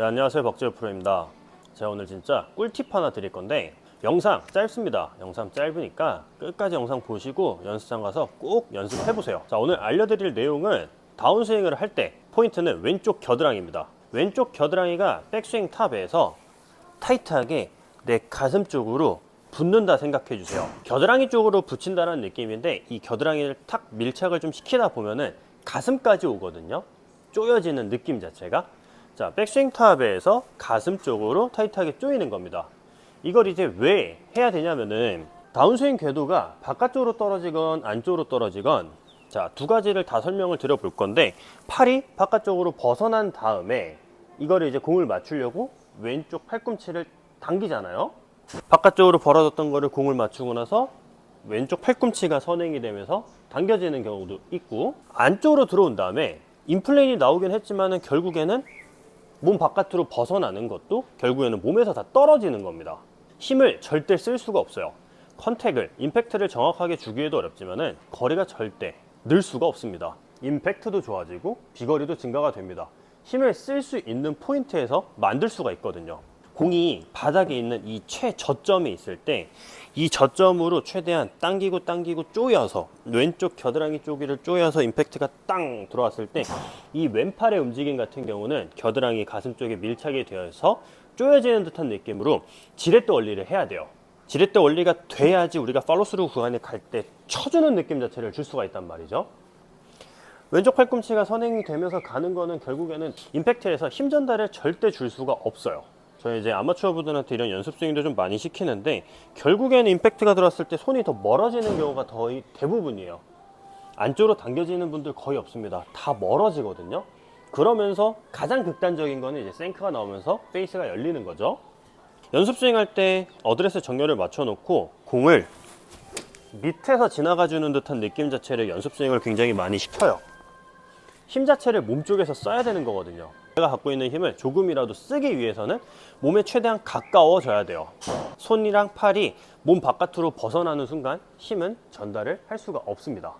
네, 안녕하세요. 박재호 프로입니다. 제가 오늘 진짜 꿀팁 하나 드릴 건데 영상 짧습니다. 영상 짧으니까 끝까지 영상 보시고 연습장 가서 꼭 연습해 보세요. 자, 오늘 알려드릴 내용은 다운스윙을 할 때 포인트는 왼쪽 겨드랑이입니다. 왼쪽 겨드랑이가 백스윙 탑에서 타이트하게 내 가슴 쪽으로 붙는다 생각해 주세요. 겨드랑이 쪽으로 붙인다는 느낌인데 이 겨드랑이를 탁 밀착을 좀 시키다 보면은 가슴까지 오거든요. 쪼여지는 느낌 자체가. 자, 백스윙 탑에서 가슴 쪽으로 타이트하게 조이는 겁니다. 이걸 이제 왜 해야 되냐면은 다운스윙 궤도가 바깥쪽으로 떨어지건 안쪽으로 떨어지건 자, 두 가지를 다 설명을 드려 볼 건데 팔이 바깥쪽으로 벗어난 다음에 이거를 이제 공을 맞추려고 왼쪽 팔꿈치를 당기잖아요. 바깥쪽으로 벌어졌던 거를 공을 맞추고 나서 왼쪽 팔꿈치가 선행이 되면서 당겨지는 경우도 있고 안쪽으로 들어온 다음에 인플레인이 나오긴 했지만은 결국에는 몸 바깥으로 벗어나는 것도 결국에는 몸에서 다 떨어지는 겁니다. 힘을 절대 쓸 수가 없어요. 컨택을, 임팩트를 정확하게 주기에도 어렵지만은 거리가 절대 늘 수가 없습니다. 임팩트도 좋아지고 비거리도 증가가 됩니다. 힘을 쓸 수 있는 포인트에서 만들 수가 있거든요. 공이 바닥에 있는 이 최저점에 있을 때 이 저점으로 최대한 당기고 당기고 쪼여서 왼쪽 겨드랑이 쪽을 쪼여서 임팩트가 땅 들어왔을 때 이 왼팔의 움직임 같은 경우는 겨드랑이 가슴 쪽에 밀착이 되어서 쪼여지는 듯한 느낌으로 지렛대 원리를 해야 돼요. 지렛대 원리가 돼야지 우리가 팔로스루 구간에 갈 때 쳐주는 느낌 자체를 줄 수가 있단 말이죠. 왼쪽 팔꿈치가 선행이 되면서 가는 거는 결국에는 임팩트에서 힘 전달을 절대 줄 수가 없어요. 저희 이제 아마추어 분들한테 이런 연습 스윙도 좀 많이 시키는데 결국에는 임팩트가 들어왔을 때 손이 더 멀어지는 경우가 거의 대부분이에요. 안쪽으로 당겨지는 분들 거의 없습니다. 다 멀어지거든요. 그러면서 가장 극단적인 거는 이제 생크가 나오면서 페이스가 열리는 거죠. 연습 스윙 할 때 어드레스 정렬을 맞춰 놓고 공을 밑에서 지나가 주는 듯한 느낌 자체를 연습 스윙을 굉장히 많이 시켜요. 힘 자체를 몸 쪽에서 써야 되는 거거든요. 내가 갖고 있는 힘을 조금이라도 쓰기 위해서는 몸에 최대한 가까워져야 돼요. 손이랑 팔이 몸 바깥으로 벗어나는 순간 힘은 전달을 할 수가 없습니다.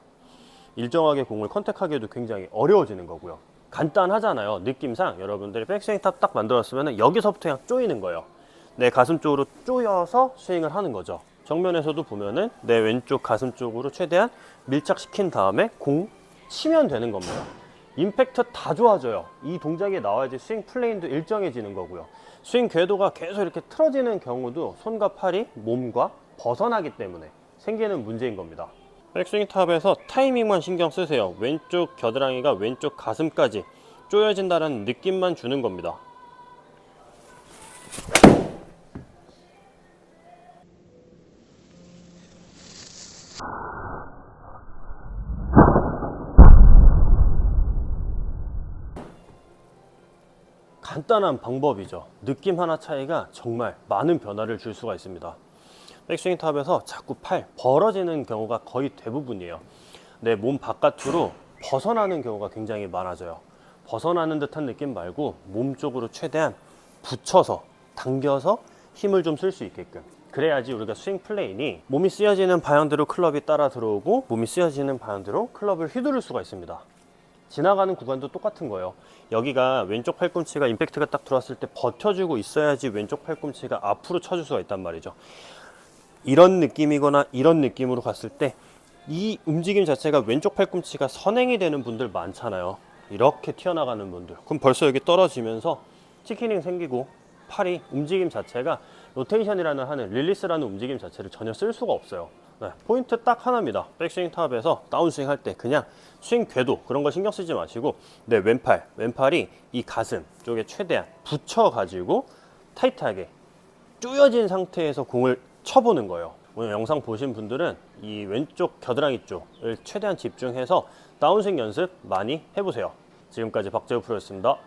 일정하게 공을 컨택하기에도 굉장히 어려워지는 거고요. 간단하잖아요. 느낌상 여러분들이 백스윙 탑 딱 만들었으면 여기서부터 그냥 쪼이는 거예요. 내 가슴 쪽으로 쪼여서 스윙을 하는 거죠. 정면에서도 보면은 내 왼쪽 가슴 쪽으로 최대한 밀착시킨 다음에 공 치면 되는 겁니다. 임팩트 다 좋아져요. 이 동작이 나와야지 스윙 플레인도 일정해지는 거고요. 스윙 궤도가 계속 이렇게 틀어지는 경우도 손과 팔이 몸과 벗어나기 때문에 생기는 문제인 겁니다. 백스윙 탑에서 타이밍만 신경 쓰세요. 왼쪽 겨드랑이가 왼쪽 가슴까지 쪼여진다는 느낌만 주는 겁니다. 간단한 방법이죠. 느낌 하나 차이가 정말 많은 변화를 줄 수가 있습니다. 백스윙 탑에서 자꾸 팔 벌어지는 경우가 거의 대부분이에요. 내 몸 바깥으로 벗어나는 경우가 굉장히 많아져요. 벗어나는 듯한 느낌 말고 몸 쪽으로 최대한 붙여서 당겨서 힘을 좀 쓸 수 있게끔. 그래야지 우리가 스윙 플레인이 몸이 쓰여지는 방향대로 클럽이 따라 들어오고 몸이 쓰여지는 방향대로 클럽을 휘두를 수가 있습니다. 지나가는 구간도 똑같은 거예요. 여기가 왼쪽 팔꿈치가 임팩트가 딱 들어왔을 때 버텨주고 있어야지 왼쪽 팔꿈치가 앞으로 쳐줄 수가 있단 말이죠. 이런 느낌이거나 이런 느낌으로 갔을 때 이 움직임 자체가 왼쪽 팔꿈치가 선행이 되는 분들 많잖아요. 이렇게 튀어나가는 분들. 그럼 벌써 여기 떨어지면서 치키닝 생기고 팔이 움직임 자체가 로테이션이라는 하는 릴리스라는 움직임 자체를 전혀 쓸 수가 없어요. 네, 포인트 딱 하나입니다. 백스윙 탑에서 다운스윙 할 때 그냥 스윙 궤도 그런 거 신경 쓰지 마시고 내 왼팔, 왼팔이 이 가슴 쪽에 최대한 붙여가지고 타이트하게 쪼여진 상태에서 공을 쳐보는 거예요. 오늘 영상 보신 분들은 이 왼쪽 겨드랑이 쪽을 최대한 집중해서 다운스윙 연습 많이 해보세요. 지금까지 박재우 프로였습니다.